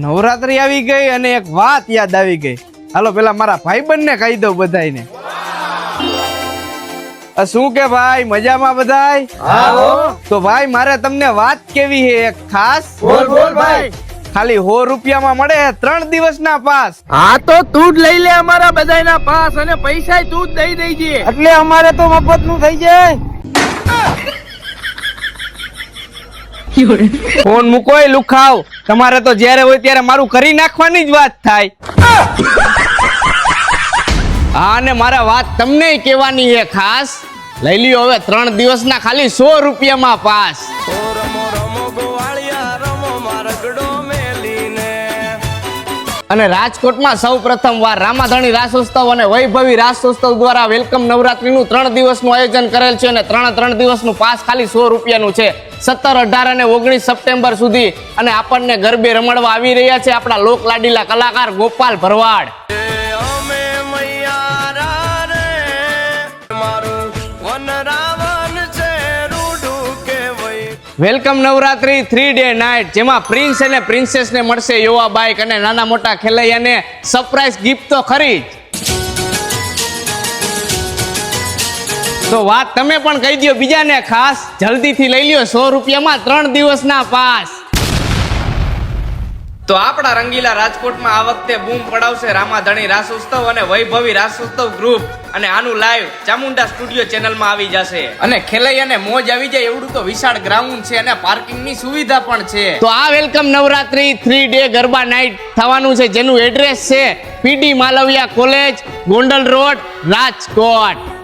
નવરાત્રી આવી ગઈ અને એક વાત યાદ આવી ગઈ. હાલો પેલા મારા ભાઈબંધને કહી દઉં બધાને શું કે ભાઈ મજામાં બધાય? તો ભાઈ મારે તમને વાત કેવી છે એક ખાસ? બોલ બોલ ભાઈ. ખાલી સો રૂપિયામાં મળે ત્રણ દિવસના પાસ. હા તો તું જ લઈ લે અમારા બધાના પાસ અને પૈસા તું જ દઈ દેજે. એટલે અમારે તો મફતનું થઈ જાય. ફોન મૂકોય, લુખાવ. તમારે તો જ્યારે હોય ત્યારે મારું કરી નાખવાની જ વાત થાય. હા અને મારા વાત તમને કહેવાની છે ખાસ. લઈ લ્યો હવે, ત્રણ દિવસના ખાલી સો રૂપિયામાં પાસ. અને રાજકોટમાં સૌ પ્રથમ વાર રામાધણી રાસોત્સવ અને વૈભવી રાસોત્સવ દ્વારા વેલકમ નવરાત્રીનું ત્રણ દિવસનું આયોજન કરેલ છે અને ત્રણ ત્રણ દિવસનું પાસ ખાલી સો રૂપિયાનું છે. સત્તર, અઢાર અને ઓગણીસ સપ્ટેમ્બર સુધી અને આપણને ગરબે રમડવા આવી રહ્યા છે આપણા લોક લાડીલા કલાકાર Gopal Bharwad. Welcome Navratri three day night જેમાં પ્રિન્સ અને પ્રિન્સેસ ને મળશે યોવા બાઇક અને નાના મોટા ખેલૈયાને સરપ્રાઈઝ ગિફ્ટ તો ખરી જ. તો વાત તમે પણ કહી દો બીજાને ખાસ. જલ્દીથી લઈ લ્યો સો રૂપિયામાં ત્રણ દિવસના પાસ. તો આપણા રંગીલા રાજકોટમાં આ વખતે બૂમ પડાવશે રામાધણી રાસ ઉત્સવ અને વૈભવી રાસ ઉત્સવ ગ્રુપ અને આનું લાઈવ ચામુંડા સ્ટુડિયો ચેનલમાં આવી જશે. અને ખેલૈયાને મોજ આવી જાય એવડું તો વિશાળ ગ્રાઉન્ડ છે અને પાર્કિંગની સુવિધા પણ છે. તો આ welcome Navratri three day garba night થવાનું છે. જેનું એડ્રેસ છે PD Malviya college Gondal road Rajkot.